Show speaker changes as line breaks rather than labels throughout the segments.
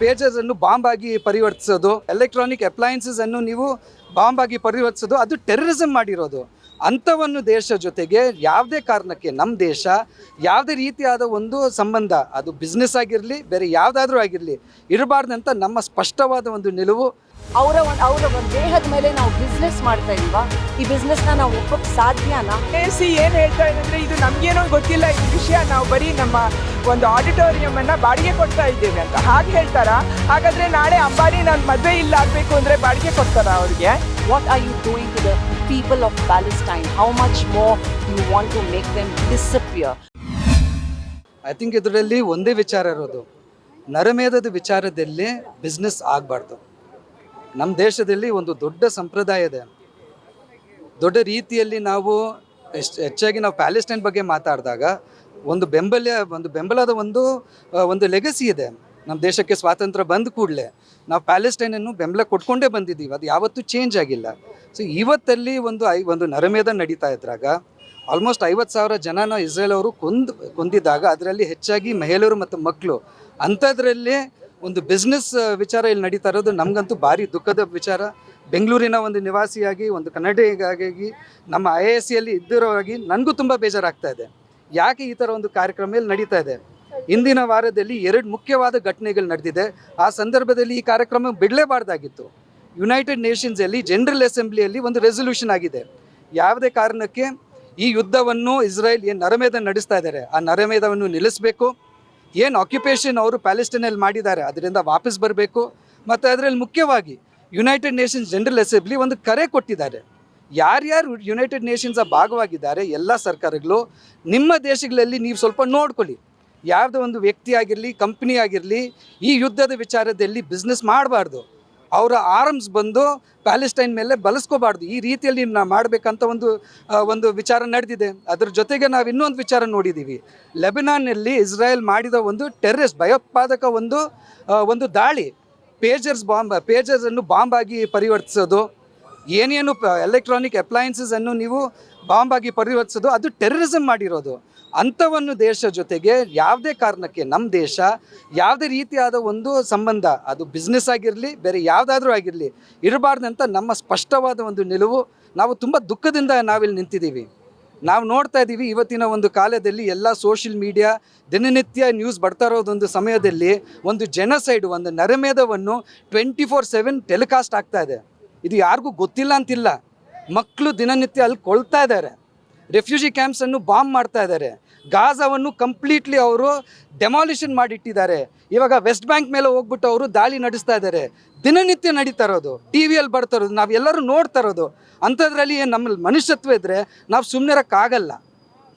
Pages ಅನ್ನು bomb ಆಗಿ ಪರಿವರ್ತಿಸೋದು electronic appliances ಅನ್ನು ನೀವು ಬಾಂಬ್ ಆಗಿ ಪರಿವರ್ತಿಸೋದು, ಅದು ಟೆರರಿಸಮ್ ಮಾಡಿರೋದು. ಅಂಥವನ್ನು ದೇಶ ಜೊತೆಗೆ ಯಾವುದೇ ಕಾರಣಕ್ಕೆ ನಮ್ಮ ದೇಶ ಯಾವುದೇ ರೀತಿಯಾದ ಒಂದು ಸಂಬಂಧ, ಅದು ಬಿಸ್ನೆಸ್ ಆಗಿರಲಿ, ಬೇರೆ ಯಾವುದಾದ್ರೂ ಆಗಿರಲಿ, ಇರಬಾರ್ದಂತ ನಮ್ಮ ಸ್ಪಷ್ಟವಾದ ಒಂದು ನಿಲುವು.
ಅವರ ಒಂದು ಅವರ ಒಂದು ದೇಹದ ಮೇಲೆ ನಾವು ಬಿಸ್ನೆಸ್ ಮಾಡ್ತಾ ಇಲ್ವಾ? ಈ ಬಿಸ್ನೆಸ್ನ ನಾವು ಒಪ್ಪಕ್ಕೆ ಸಾಧ್ಯನಾ?
ಸಿ ಏನು ಹೇಳ್ತಾ ಇದ್ರೆ ಅಂದ್ರೆ ಇದು ನಮ್ಗೇನೋ ಗೊತ್ತಿಲ್ಲ ಈ ವಿಷಯ ನಾವು ಬರೀ ನಮ್ಮ ಒಂದು ಆಡಿಟೋರಿಯಂ ಅನ್ನ ಬಾಡಿಗೆ ಕೊಡ್ತಾ ಇದ್ದೇವೆ ಅಂತ. ಹಾಗೆ ಹೇಳ್ತಾರ? ಹಾಗಾದ್ರೆ ನಾಳೆ ಅಂಬಾನಿ ನಾನು ಮದುವೆ ಇಲ್ಲ ಆಗ್ಬೇಕು ಅಂದ್ರೆ ಬಾಡಿಗೆ ಕೊಡ್ತಾರ ಅವ್ರಿಗೆ?
What are you doing to the people of Palestine how much more you want to make them disappear
I think ಇದರಲ್ಲಿ ಒಂದೇ ವಿಚಾರ ಇರೋದು. ನರಮೇಧದ ವಿಚಾರದಲ್ಲಿ ಬಿಸ್ನೆಸ್ ಆಗಬಾರ್ದು. ನಮ್ಮ ದೇಶದಲ್ಲಿ ಒಂದು ದೊಡ್ಡ ಸಂಪ್ರದಾಯ ಇದೆ ದೊಡ್ಡ ರೀತಿಯಲ್ಲಿ ನಾವು ಹೆಚ್ಚಾಗಿ ನಾವು ಪ್ಯಾಲೆಸ್ಟೈನ್ ಬಗ್ಗೆ ಮಾತಾಡಿದಾಗ ಒಂದು ಬೆಂಬಲ ಒಂದು ಬೆಂಬಲದ ಒಂದು ಒಂದು ಲೆಗಸಿ ಇದೆ. ನಮ್ಮ ದೇಶಕ್ಕೆ ಸ್ವಾತಂತ್ರ್ಯ ಬಂದ ಕೂಡಲೇ ನಾವು ಪ್ಯಾಲೆಸ್ಟೈನನ್ನು ಬೆಂಬಲ ಕೊಟ್ಕೊಂಡೇ ಬಂದಿದ್ದೀವಿ. ಅದು ಯಾವತ್ತೂ ಚೇಂಜ್ ಆಗಿಲ್ಲ. ಸೊ ಇವತ್ತಲ್ಲಿ ಒಂದು ಐ, ಒಂದು ನರಮೇಧ ನಡೀತಾ ಇದ್ರಾಗ ಆಲ್ಮೋಸ್ಟ್ ಐವತ್ತು ಸಾವಿರ ಜನನ ಇಸ್ರೇಲ್ ಅವರು ಕೊಂದು, ಕೊಂದಿದ್ದಾಗ ಅದರಲ್ಲಿ ಹೆಚ್ಚಾಗಿ ಮಹಿಳೆಯರು ಮತ್ತು ಮಕ್ಕಳು ಅಂಥದ್ರಲ್ಲಿ ಒಂದು ಬಿಸ್ನೆಸ್ ವಿಚಾರ ಇಲ್ಲಿ ನಡೀತಾ ಇರೋದು ನಮಗಂತೂ ಭಾರಿ ದುಃಖದ ವಿಚಾರ. ಬೆಂಗಳೂರಿನ ಒಂದು ನಿವಾಸಿಯಾಗಿ, ಒಂದು ಕನ್ನಡಿಗಾಗಿ ನಮ್ಮ ಐ ಎ ಎಸ್ ಸಿಯಲ್ಲಿ ಇದ್ದಿರೋವಾಗಿ ನನಗೂ ತುಂಬ ಬೇಜಾರಾಗ್ತಾ ಇದೆ. ಯಾಕೆ ಈ ಥರ ಒಂದು ಕಾರ್ಯಕ್ರಮ ಇಲ್ಲಿ ನಡೀತಾ ಇದೆ? ಇಂದಿನ ವಾರದಲ್ಲಿ ಎರಡು ಮುಖ್ಯವಾದ ಘಟನೆಗಳು ನಡೆದಿದೆ. ಆ ಸಂದರ್ಭದಲ್ಲಿ ಈ ಕಾರ್ಯಕ್ರಮ ಬಿಡಲೇಬಾರ್ದಾಗಿತ್ತು. ಯುನೈಟೆಡ್ ನೇಷನ್ಸಲ್ಲಿ ಜನರಲ್ ಅಸೆಂಬ್ಲಿಯಲ್ಲಿ ಒಂದು ರೆಸೊಲ್ಯೂಷನ್ ಆಗಿದೆ. ಯಾವುದೇ ಕಾರಣಕ್ಕೆ ಈ ಯುದ್ಧವನ್ನು ಇಸ್ರೇಲ್ ಏನು ನರಮೇಧ ನಡೆಸ್ತಾ ಇದ್ದಾರೆ, ಆ ನರಮೇಧವನ್ನು ನಿಲ್ಲಿಸಬೇಕು. ಏನು ಆಕ್ಯುಪೇಷನ್ ಅವರು ಪ್ಯಾಲೆಸ್ಟೈನಲ್ಲಿ ಮಾಡಿದ್ದಾರೆ, ಅದರಿಂದ ವಾಪಸ್ ಬರಬೇಕು. ಮತ್ತು ಅದರಲ್ಲಿ ಮುಖ್ಯವಾಗಿ ಯುನೈಟೆಡ್ ನೇಷನ್ಸ್ ಜನರಲ್ ಅಸೆಂಬ್ಲಿ ಒಂದು ಕರೆ ಕೊಟ್ಟಿದ್ದಾರೆ. ಯಾರ್ಯಾರು ಯುನೈಟೆಡ್ ನೇಷನ್ಸ ಭಾಗವಾಗಿದ್ದಾರೆ, ಎಲ್ಲ ಸರ್ಕಾರಗಳು, ನಿಮ್ಮ ದೇಶಗಳಲ್ಲಿ ನೀವು ಸ್ವಲ್ಪ ನೋಡ್ಕೊಳ್ಳಿ. ಯಾವುದೋ ಒಂದು ವ್ಯಕ್ತಿ ಆಗಿರಲಿ ಕಂಪ್ನಿ ಆಗಿರಲಿ, ಈ ಯುದ್ಧದ ವಿಚಾರದಲ್ಲಿ ಬಿಸ್ನೆಸ್ ಮಾಡಬಾರ್ದು. ಅವರ ಆರ್ಮ್ಸ್ ಬಂದು ಪ್ಯಾಲೆಸ್ಟೈನ್ ಮೇಲೆ ಬಳಸ್ಕೋಬಾರ್ದು ಈ ರೀತಿಯಲ್ಲಿ ನಾವು ಮಾಡಬೇಕಂತ ಒಂದು ಒಂದು ವಿಚಾರ ನಡೆದಿದೆ. ಅದ್ರ ಜೊತೆಗೆ ನಾವು ಇನ್ನೊಂದು ವಿಚಾರ ನೋಡಿದ್ದೀವಿ ಲೆಬನಾನ್ನಲ್ಲಿ ಇಸ್ರಾಯೇಲ್ ಮಾಡಿದ ಒಂದು ಟೆರ್ರಿಸ್ಟ್ ಭಯೋತ್ಪಾದಕ ಒಂದು ಒಂದು ದಾಳಿ. ಪೇಜರ್ಸ್ ಬಾಂಬ್ ಪೇಜರ್ಸನ್ನು ಬಾಂಬ್ ಆಗಿ ಪರಿವರ್ತಿಸೋದು. ಏನೇನು ಎಲೆಕ್ಟ್ರಾನಿಕ್ ಅಪ್ಲಯನ್ಸಸ್ ಅನ್ನು ನೀವು ಬಾಂಬ್ ಆಗಿ ಪರಿವರ್ತಿಸೋದು, ಅದು ಟೆರರಿಸಮ್ ಮಾಡಿರೋದು. ಅಂಥವನ್ನು ದೇಶ ಜೊತೆಗೆ ಯಾವುದೇ ಕಾರಣಕ್ಕೆ ನಮ್ಮ ದೇಶ ಯಾವುದೇ ರೀತಿಯಾದ ಒಂದು ಸಂಬಂಧ, ಅದು ಬಿಸ್ನೆಸ್ ಆಗಿರಲಿ, ಬೇರೆ ಯಾವುದಾದ್ರೂ ಆಗಿರಲಿ, ಇರಬಾರ್ದಂತ ನಮ್ಮ ಸ್ಪಷ್ಟವಾದ ಒಂದು ನಿಲುವು. ನಾವು ತುಂಬ ದುಃಖದಿಂದ ನಾವಿಲ್ಲಿ ನಿಂತಿದ್ದೀವಿ. ನಾವು ನೋಡ್ತಾ ಇದ್ದೀವಿ, ಇವತ್ತಿನ ಒಂದು ಕಾಲದಲ್ಲಿ ಎಲ್ಲ ಸೋಷಿಯಲ್ ಮೀಡಿಯಾ ದಿನನಿತ್ಯ ನ್ಯೂಸ್ ಬರ್ತಾ ಇರೋದೊಂದು ಸಮಯದಲ್ಲಿ ಒಂದು ಜನಸೈಡ್ ಒಂದು ನರಮೇಧವನ್ನು ಟ್ವೆಂಟಿ ಫೋರ್ ಸೆವೆನ್ ಟೆಲಿಕಾಸ್ಟ್ ಆಗ್ತಾ ಇದೆ. ಇದು ಯಾರಿಗೂ ಗೊತ್ತಿಲ್ಲ ಅಂತಿಲ್ಲ. ಮಕ್ಕಳು ದಿನನಿತ್ಯ ಅಲ್ಲಿ ಕೊಳ್ತಾ ಇದ್ದಾರೆ. ರೆಫ್ಯೂಜಿ ಕ್ಯಾಂಪ್ಸನ್ನು ಬಾಂಬ್ ಮಾಡ್ತಾ ಇದ್ದಾರೆ. ಗಾಜಾವನ್ನು ಕಂಪ್ಲೀಟ್ಲಿ ಅವರು ಡೆಮಾಲಿಷನ್ ಮಾಡಿಟ್ಟಿದ್ದಾರೆ. ಇವಾಗ ವೆಸ್ಟ್ ಬ್ಯಾಂಕ್ ಮೇಲೆ ಹೋಗ್ಬಿಟ್ಟು ಅವರು ದಾಳಿ ನಡೆಸ್ತಾ ಇದ್ದಾರೆ. ದಿನನಿತ್ಯ ನಡೀತಾ ಇರೋದು. ಟಿ ವಿಯಲ್ಲಿ ಬರ್ತಾ ಇರೋದು. ನಾವೆಲ್ಲರೂ ನೋಡ್ತಾ ಇರೋದು. ಅಂಥದ್ರಲ್ಲಿ ಏನು ನಮ್ಮಲ್ಲಿ ಮನುಷ್ಯತ್ವ ಇದ್ದರೆ ನಾವು ಸುಮ್ಮನಿರೋಕ್ಕಾಗಲ್ಲ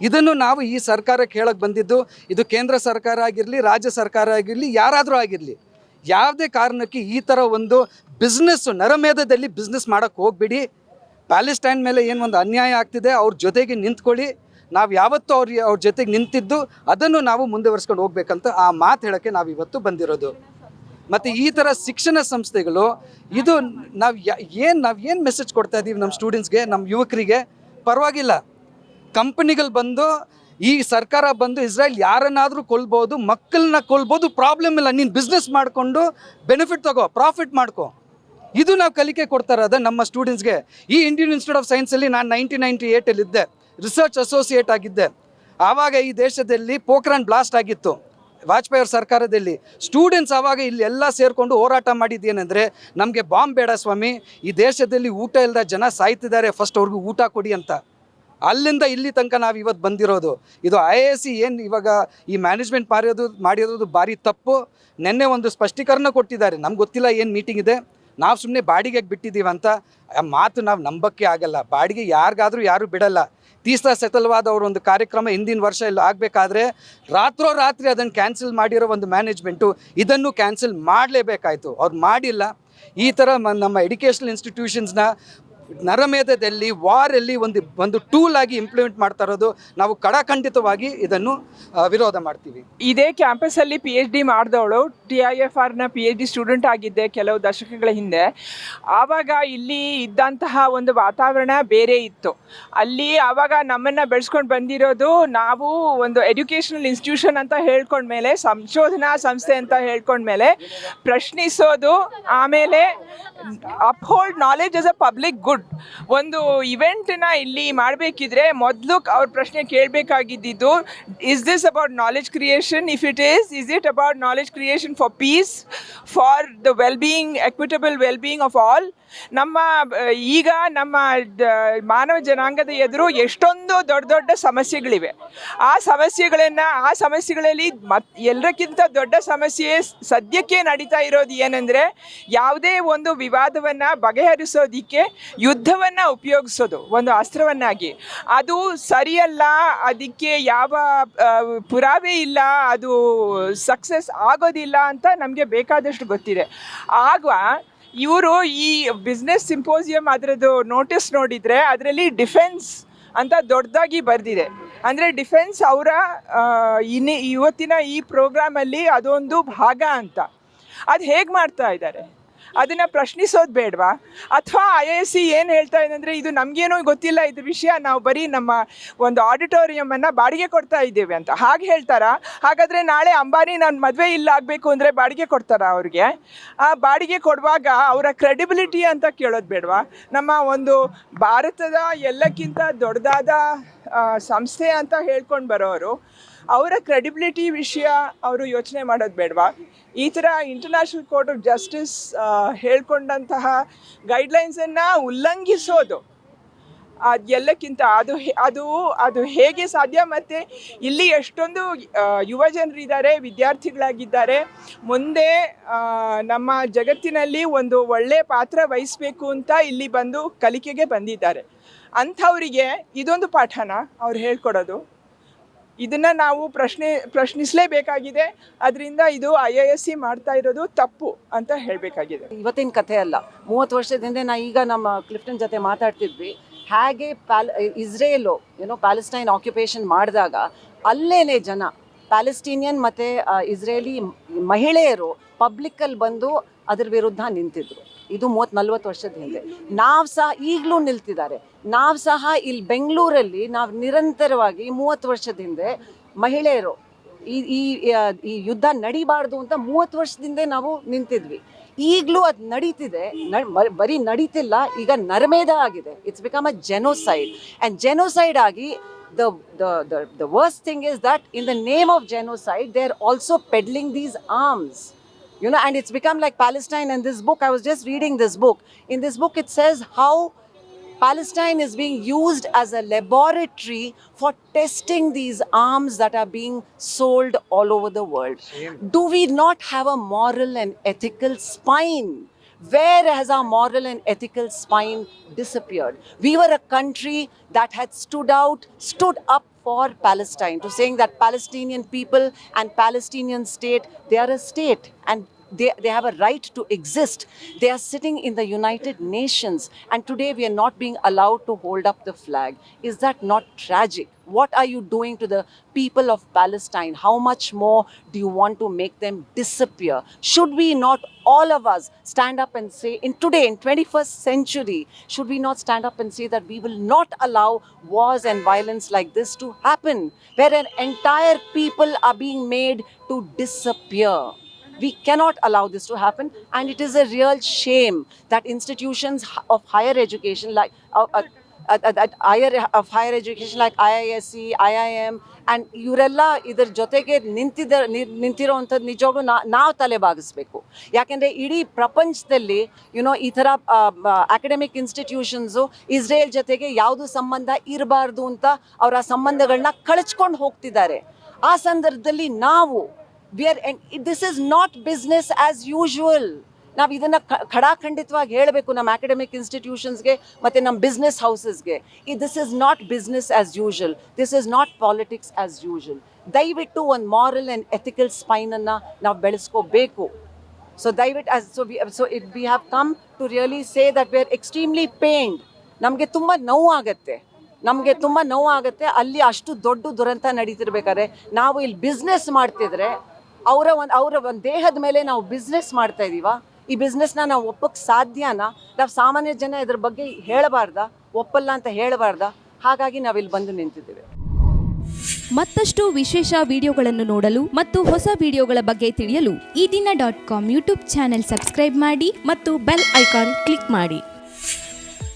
ಇದನ್ನು ನಾವು ಈ ಸರ್ಕಾರಕ್ಕೆ ಹೇಳಕ್ಕೆ ಬಂದಿದ್ದು, ಇದು ಕೇಂದ್ರ ಸರ್ಕಾರ ಆಗಿರಲಿ, ರಾಜ್ಯ ಸರ್ಕಾರ ಆಗಿರಲಿ, ಯಾರಾದರೂ ಆಗಿರಲಿ. ಯಾವುದೇ ಕಾರಣಕ್ಕೆ ಈ ಥರ ಒಂದು ಬಿಸ್ನೆಸ್ಸು ನರಮೇಧದಲ್ಲಿ ಬಿಸ್ನೆಸ್ ಮಾಡೋಕ್ಕೆ ಹೋಗ್ಬಿಡಿ. ಪ್ಯಾಲೆಸ್ಟೈನ್ ಮೇಲೆ ಏನು ಒಂದು ಅನ್ಯಾಯ ಆಗ್ತಿದೆ, ಅವ್ರ ಜೊತೆಗೆ ನಿಂತ್ಕೊಳ್ಳಿ. ನಾವು ಯಾವತ್ತೂ ಅವ್ರಿಗೆ ಅವ್ರ ಜೊತೆಗೆ ನಿಂತಿದ್ದು, ಅದನ್ನು ನಾವು ಮುಂದುವರಿಸ್ಕೊಂಡು ಹೋಗ್ಬೇಕಂತ ಆ ಮಾತು ಹೇಳೋಕ್ಕೆ ನಾವು ಇವತ್ತು ಬಂದಿರೋದು. ಮತ್ತು ಈ ಥರ ಶಿಕ್ಷಣ ಸಂಸ್ಥೆಗಳು, ಇದು ನಾವು ಏನು ನಾವು ಏನು ಮೆಸೇಜ್ ಕೊಡ್ತಾ ಇದ್ದೀವಿ ನಮ್ಮ ಸ್ಟೂಡೆಂಟ್ಸ್ಗೆ ನಮ್ಮ ಯುವಕರಿಗೆ? ಪರವಾಗಿಲ್ಲ. ಕಂಪನಿಗಳು ಬಂದು, ಈ ಸರ್ಕಾರ ಬಂದು ಇಸ್ರೇಲ್ ಯಾರನ್ನಾದರೂ ಕೊಲ್ಬೋದು ಮಕ್ಕಳನ್ನ ಕೊಲ್ಬೋದು ಪ್ರಾಬ್ಲಮ್ ಇಲ್ಲ. ನೀನು ಬಿಸ್ನೆಸ್ ಮಾಡಿಕೊಂಡು ಬೆನಿಫಿಟ್ ತಗೋ ಪ್ರಾಫಿಟ್ ಮಾಡ್ಕೋ. ಇದು ನಾವು ಕಲಿಕೆ ಕೊಡ್ತಾ ಇರೋದು ನಮ್ಮ ಸ್ಟೂಡೆಂಟ್ಸ್ಗೆ ಈ ಇಂಡಿಯನ್ ಇನ್ಸ್ಟಿಟ್ಯೂಟ್ ಆಫ್ ಸೈನ್ಸಲ್ಲಿ ನಾನು ನೈನ್ಟೀನ್ ನೈಂಟಿ ಏಯ್ಟಲ್ಲಿ ಇದ್ದೆ. ರಿಸರ್ಚ್ ಅಸೋಸಿಯೇಟ್ ಆಗಿದ್ದೆ. ಆವಾಗ ಈ ದೇಶದಲ್ಲಿ ಪೋಖ್ರಾನ್ ಬ್ಲಾಸ್ಟ್ ಆಗಿತ್ತು. ವಾಜಪೇಯಿ ಅವ್ರ ಸರ್ಕಾರದಲ್ಲಿ. ಸ್ಟೂಡೆಂಟ್ಸ್ ಆವಾಗ ಇಲ್ಲಿ ಎಲ್ಲ ಸೇರಿಕೊಂಡು ಹೋರಾಟ ಮಾಡಿದ್ದೇನೆಂದರೆ, ನಮಗೆ ಬಾಂಬ್ ಬೇಡ ಸ್ವಾಮಿ. ಈ ದೇಶದಲ್ಲಿ ಊಟ ಇಲ್ಲದ ಜನ ಸಾಯ್ತಿದ್ದಾರೆ ಫಸ್ಟ್ ಅವ್ರಿಗೂ ಊಟ ಕೊಡಿ ಅಂತ. ಅಲ್ಲಿಂದ ಇಲ್ಲಿ ತನಕ ನಾವು ಇವತ್ತು ಬಂದಿರೋದು. ಇದು ಐ ಎ ಸಿ ಏನು ಇವಾಗ ಈ ಮ್ಯಾನೇಜ್ಮೆಂಟ್ ಮಾಡಿರೋದು ಮಾಡಿರೋದು ಭಾರಿ ತಪ್ಪು. ನಿನ್ನೆ ಒಂದು ಸ್ಪಷ್ಟೀಕರಣ ಕೊಟ್ಟಿದ್ದಾರೆ. ನಮ್ಗೆ ಗೊತ್ತಿಲ್ಲ ಏನು ಮೀಟಿಂಗ್ ಇದೆ. ನಾವು ಸುಮ್ಮನೆ ಬಾಡಿಗೆ ಬಿಟ್ಟಿದ್ದೀವಿ ಅಂತ ಆ ಮಾತು ನಾವು ನಂಬಕ್ಕೆ ಆಗಲ್ಲ. ಬಾಡಿಗೆ ಯಾರಿಗಾದರೂ ಯಾರು ಬಿಡಲ್ಲ. ತೀಸ್ತಾ ಸೆಟಲ್ವಾದ ಅವರ ಒಂದು ಕಾರ್ಯಕ್ರಮ ಹಿಂದಿನ ವರ್ಷ ಇಲ್ಲಿ ಆಗಬೇಕಾದ್ರೆ ರಾತ್ರೋ ರಾತ್ರಿ ಅದನ್ನು ಕ್ಯಾನ್ಸಲ್ ಮಾಡಿರೋ ಒಂದು ಮ್ಯಾನೇಜ್ಮೆಂಟು ಇದನ್ನು ಕ್ಯಾನ್ಸಲ್ ಮಾಡಲೇಬೇಕಾಯಿತು. ಅವ್ರು ಮಾಡಿಲ್ಲ. ಈ ಥರ ನಮ್ಮ ಎಜುಕೇಷನಲ್ ಇನ್ಸ್ಟಿಟ್ಯೂಷನ್ಸ್ನ ನರಮೇಧದಲ್ಲಿ ವಾರಲ್ಲಿ ಒಂದು ಒಂದು ಟೂಲ್ ಆಗಿ ಇಂಪ್ಲಿಮೆಂಟ್ ಮಾಡ್ತಾ ಇರೋದು, ನಾವು ಕಡಾಖಂಡಿತವಾಗಿ ಇದನ್ನು ವಿರೋಧ ಮಾಡ್ತೀವಿ.
ಇದೇ ಕ್ಯಾಂಪಸ್ಸಲ್ಲಿ ಪಿ ಎಚ್ ಡಿ ಮಾಡಿದವಳು ಟಿ ಐ ಎಫ್ ಆರ್ನ ಪಿ ಎಚ್ ಡಿ ಸ್ಟೂಡೆಂಟ್ ಆಗಿದ್ದೆ ಕೆಲವು ದಶಕಗಳ ಹಿಂದೆ. ಆವಾಗ ಇಲ್ಲಿ ಇದ್ದಂತಹ ಒಂದು ವಾತಾವರಣ ಬೇರೆ ಇತ್ತು. ಅಲ್ಲಿ ಆವಾಗ ನಮ್ಮನ್ನು ಬೆಳೆಸ್ಕೊಂಡು ಬಂದಿರೋದು ನಾವು ಒಂದು ಎಜುಕೇಶನಲ್ ಇನ್ಸ್ಟಿಟ್ಯೂಷನ್ ಅಂತ ಹೇಳ್ಕೊಂಡ್ಮೇಲೆ, ಸಂಶೋಧನಾ ಸಂಸ್ಥೆ ಅಂತ ಹೇಳ್ಕೊಂಡ್ಮೇಲೆ ಪ್ರಶ್ನಿಸೋದು, ಆಮೇಲೆ uphold knowledge as a public good ಒಂದು ಇವೆಂಟನ್ನ ಇಲ್ಲಿ ಮಾಡಬೇಕಿದ್ರೆ ಮೊದಲು ಅವ್ರ ಪ್ರಶ್ನೆ ಕೇಳಬೇಕಾಗಿದ್ದು is this about knowledge creation if it is is it about knowledge creation for peace for the well being equitable well being of all ನಮ್ಮ ಈಗ ನಮ್ಮ ಮಾನವ ಜನಾಂಗದ ಎದುರು ಎಷ್ಟೊಂದು ದೊಡ್ಡ ದೊಡ್ಡ ಸಮಸ್ಯೆಗಳಿವೆ. ಆ ಸಮಸ್ಯೆಗಳನ್ನು, ಆ ಸಮಸ್ಯೆಗಳಲ್ಲಿ ಮತ್ ಎಲ್ಲರಿಗಿಂತ ದೊಡ್ಡ ಸಮಸ್ಯೆ ಸದ್ಯಕ್ಕೆ ನಡೀತಾ ಇರೋದು ಏನಂದರೆ, ಯಾವುದೇ ಒಂದು ವಿವಾದವನ್ನು ಬಗೆಹರಿಸೋದಕ್ಕೆ ಯುದ್ಧವನ್ನು ಉಪಯೋಗಿಸೋದು, ಒಂದು ಅಸ್ತ್ರವನ್ನಾಗಿ. ಅದು ಸರಿಯಲ್ಲ, ಅದಕ್ಕೆ ಯಾವ ಪುರಾವೆ ಇಲ್ಲ, ಅದು ಸಕ್ಸಸ್ ಆಗೋದಿಲ್ಲ ಅಂತ ನಮಗೆ ಬೇಕಾದಷ್ಟು ಗೊತ್ತಿದೆ. ಆಗ ಇವರು ಈ ಬಿಸ್ನೆಸ್ ಸಿಂಪೋಸಿಯಂ ಅದರದ್ದು ನೋಟಿಸ್ ನೋಡಿದರೆ ಅದರಲ್ಲಿ ಡಿಫೆನ್ಸ್ ಅಂತ ದೊಡ್ಡದಾಗಿ ಬರೆದಿದೆ. ಅಂದರೆ ಡಿಫೆನ್ಸ್ ಅವರ ಇನ್ನಿ ಇವತ್ತಿನ ಈ ಪ್ರೋಗ್ರಾಮಲ್ಲಿ ಅದೊಂದು ಭಾಗ ಅಂತ. ಅದು ಹೇಗೆ ಮಾಡ್ತಾ ಇದ್ದಾರೆ? ಅದನ್ನು ಪ್ರಶ್ನಿಸೋದು ಬೇಡವಾ? ಅಥವಾ ಐ ಎಸ್ ಸಿ ಏನು ಹೇಳ್ತಾ ಇದೆ ಇದು ನಮಗೇನೂ ಗೊತ್ತಿಲ್ಲ ಇದ್ರ ವಿಷಯ, ನಾವು ಬರೀ ನಮ್ಮ ಒಂದು ಆಡಿಟೋರಿಯಮನ್ನು ಬಾಡಿಗೆ ಕೊಡ್ತಾ ಇದ್ದೇವೆ ಅಂತ. ಹಾಗೆ ಹೇಳ್ತಾರಾ? ಹಾಗಾದರೆ ನಾಳೆ ಅಂಬಾನಿ ನಾನು ಮದುವೆ ಇಲ್ಲ ಆಗಬೇಕು ಅಂದರೆ ಬಾಡಿಗೆ ಕೊಡ್ತಾರ ಅವ್ರಿಗೆ? ಆ ಬಾಡಿಗೆ ಕೊಡುವಾಗ ಅವರ ಕ್ರೆಡಿಬಿಲಿಟಿ ಅಂತ ಕೇಳೋದು ಬೇಡವಾ? ನಮ್ಮ ಒಂದು ಭಾರತದ ಎಲ್ಲಕ್ಕಿಂತ ದೊಡ್ಡದಾದ ಸಂಸ್ಥೆ ಅಂತ ಹೇಳ್ಕೊಂಡು ಬರೋರು, ಅವರ ಕ್ರೆಡಿಬಿಲಿಟಿ ವಿಷಯ ಅವರು ಯೋಚನೆ ಮಾಡೋದು ಬೇಡವಾ? ಈ ಥರ ಇಂಟರ್ನ್ಯಾಷನಲ್ ಕೋರ್ಟ್ ಆಫ್ ಜಸ್ಟಿಸ್ ಹೇಳ್ಕೊಂಡಂತಹ ಗೈಡ್ಲೈನ್ಸನ್ನು ಉಲ್ಲಂಘಿಸೋದು. ಅದು ಎಲ್ಲಕ್ಕಿಂತ ಅದು ಅದು ಅದು ಹೇಗೆ ಸಾಧ್ಯ ಮತ್ತು ಇಲ್ಲಿ ಎಷ್ಟೊಂದು ಯುವ ಜನರಿದ್ದಾರೆ, ವಿದ್ಯಾರ್ಥಿಗಳಾಗಿದ್ದಾರೆ. ಮುಂದೆ ನಮ್ಮ ಜಗತ್ತಿನಲ್ಲಿ ಒಂದು ಒಳ್ಳೆಯ ಪಾತ್ರ ವಹಿಸಬೇಕು ಅಂತ ಇಲ್ಲಿ ಬಂದು ಕಲಿಕೆಗೆ ಬಂದಿದ್ದಾರೆ. ಅಂಥವರಿಗೆ ಇದೊಂದು ಪಾಠನ ಅವ್ರು ಹೇಳ್ಕೊಡೋದು? ಇದನ್ನು ನಾವು ಪ್ರಶ್ನೆ, ಪ್ರಶ್ನಿಸಲೇಬೇಕಾಗಿದೆ. ಅದರಿಂದ ಇದು ಐ ಎ ಎಸ್ ಸಿ ಮಾಡ್ತಾ ಇರೋದು ತಪ್ಪು ಅಂತ ಹೇಳಬೇಕಾಗಿದೆ.
ಇವತ್ತಿನ ಕಥೆ ಅಲ್ಲ. ಮೂವತ್ತು ವರ್ಷದ ಹಿಂದೆ ನಾ ಈಗ ನಮ್ಮ ಕ್ಲಿಫ್ಟನ್ ಜೊತೆ ಮಾತಾಡ್ತಿದ್ವಿ. ಹೇಗೆ ಪ್ಯಾಲ್, ಇಸ್ರೇಲು ಏನೋ ಪ್ಯಾಲೆಸ್ಟೈನ್ ಆಕ್ಯುಪೇಷನ್ ಮಾಡಿದಾಗ ಅಲ್ಲೇನೆ ಜನ ಪ್ಯಾಲೆಸ್ಟೀನಿಯನ್ ಮತ್ತು ಇಸ್ರೇಲಿ ಮಹಿಳೆಯರು ಪಬ್ಲಿಕ್ಕಲ್ಲಿ ಬಂದು ಅದರ ವಿರುದ್ಧ ನಿಂತಿದ್ರು. ಇದು ಮೂವತ್ತು ನಲ್ವತ್ತು ವರ್ಷದ ಹಿಂದೆ. ನಾವು ಸಹ ಈಗಲೂ ನಿಲ್ತಿದ್ದಾರೆ. ನಾವು ಸಹ ಇಲ್ಲಿ ಬೆಂಗಳೂರಲ್ಲಿ ನಾವು ನಿರಂತರವಾಗಿ ಮೂವತ್ತು ವರ್ಷದ ಹಿಂದೆ ಮಹಿಳೆಯರು ಈ ಈ ಯುದ್ಧ ನಡಿಬಾರ್ದು ಅಂತ ಮೂವತ್ತು ವರ್ಷದಿಂದ ನಾವು ನಿಂತಿದ್ವಿ. ಈಗಲೂ ಅದು ನಡೀತಿದೆ. ಬರೀ ನಡೀತಿಲ್ಲ, ಈಗ ನರ್ಮೇದ ಆಗಿದೆ. It's become a genocide and genocide ಆಗಿ the the worst thing is that in the name of genocide they are also peddling these arms. You know, and it's become like Palestine. And this book, I was just reading this book. In this book, it says how Palestine is being used as a laboratory for testing these arms that are being sold all over the world. Do we not have a moral and ethical spine? Where has our moral and ethical spine disappeared? We were a country that had stood out, stood up for Palestine, to saying that Palestinian people and Palestinian state, they are a state and they, they have a right to exist. They are sitting in the United Nations, and today we are not being allowed to hold up the flag. Is that not tragic? What are you doing to the people of Palestine? How much more do you want to make them disappear? Should we not, all of us, stand up and say, in today, in 21st century, should we not stand up and say that we will not allow wars and violence like this to happen, where an entire people are being made to disappear? We cannot allow this to happen, and it is a real shame that institutions of higher education, like uh, uh, uh, uh, uh, higher of higher education, like IISC, IIM, and ಇವರೆಲ್ಲ ಇದ್ರ ಜೊತೆಗೆ ನಿಂತಿದ್ದ ನಿಂತಿರೋವಂಥದ್ದು ನಿಜವಾಗ್ಲೂ ನಾ ನಾವು ತಲೆ ಬಾಗಿಸ್ಬೇಕು ಯಾಕೆಂದರೆ ಇಡೀ ಪ್ರಪಂಚದಲ್ಲಿ ಯುನೋ ಈ ಥರ ಅಕಾಡೆಮಿಕ್ ಇನ್ಸ್ಟಿಟ್ಯೂಷನ್ಸು ಇಸ್ರೇಲ್ ಜೊತೆಗೆ ಯಾವುದು ಸಂಬಂಧ ಇರಬಾರ್ದು ಅಂತ ಅವರ ಸಂಬಂಧಗಳನ್ನ ಕಳಚ್ಕೊಂಡು ಹೋಗ್ತಿದ್ದಾರೆ ಆ ಸಂದರ್ಭದಲ್ಲಿ ನಾವು or this is not business as usual ನಾವು ಇದನ್ನು ಖಡಾಖಂಡಿತವಾಗಿ ಹೇಳಬೇಕು ನಮ್ಮ ಅಕಾಡೆಮಿಕ್ ಇನ್ಸ್ಟಿಟ್ಯೂಷನ್ಸ್ಗೆ ಮತ್ತು ನಮ್ಮ ಬಿಸ್ನೆಸ್ ಹೌಸಸ್ಗೆ ಈ this is not business as usual this is not politics as usual ದಯವಿಟ್ಟು ಒಂದು ಮಾರಲ್ ಆ್ಯಂಡ್ ಎಥಿಕಲ್ ಸ್ಪೈನನ್ನು ನಾವು ಬೆಳೆಸ್ಕೋಬೇಕು. ಸೊ ದಯವಿಟ್ಟು as so we so it we have come to really say that we are extremely pained. ನಮಗೆ ತುಂಬ ನೋವಾಗತ್ತೆ. ನಮಗೆ ತುಂಬ ನೋವಾಗುತ್ತೆ. ಅಲ್ಲಿ ಅಷ್ಟು ದೊಡ್ಡ ದುರಂತ ನಡೀತಿರ್ಬೇಕಾದ್ರೆ, ನಾವು ಇಲ್ಲಿ ಬಿಸ್ನೆಸ್ ಮಾಡ್ತಿದ್ರೆ ಅವರ ಒಂದು ಅವರ ಒಂದು ದೇಹದ ಮೇಲೆ ನಾವು ಬಿಸ್ನೆಸ್ ಮಾಡ್ತಾ ಇದ್ದೀವ ಈ ಬಿಸ್ನೆಸ್ನ ನಾವು ಒಪ್ಪಕ್ಕೆ ಸಾಧ್ಯನಾ? ನಾವು ಸಾಮಾನ್ಯ ಜನ ಇದ್ರ ಬಗ್ಗೆ ಹೇಳಬಾರ್ದ? ಒಪ್ಪಲ್ಲ ಅಂತ ಹೇಳಬಾರ್ದ? ಹಾಗಾಗಿ ನಾವಿಲ್ಲಿ ಬಂದು ನಿಂತಿದ್ದೇವೆ.
ಮತ್ತಷ್ಟು ವಿಶೇಷ ವಿಡಿಯೋಗಳನ್ನು ನೋಡಲು ಮತ್ತು ಹೊಸ ವಿಡಿಯೋಗಳ ಬಗ್ಗೆ ತಿಳಿಯಲು
ಈ ದಿನ dot com YouTube channel subscribe ಮಾಡಿ ಮತ್ತು ಬೆಲ್ ಐಕಾನ್ ಕ್ಲಿಕ್ ಮಾಡಿ.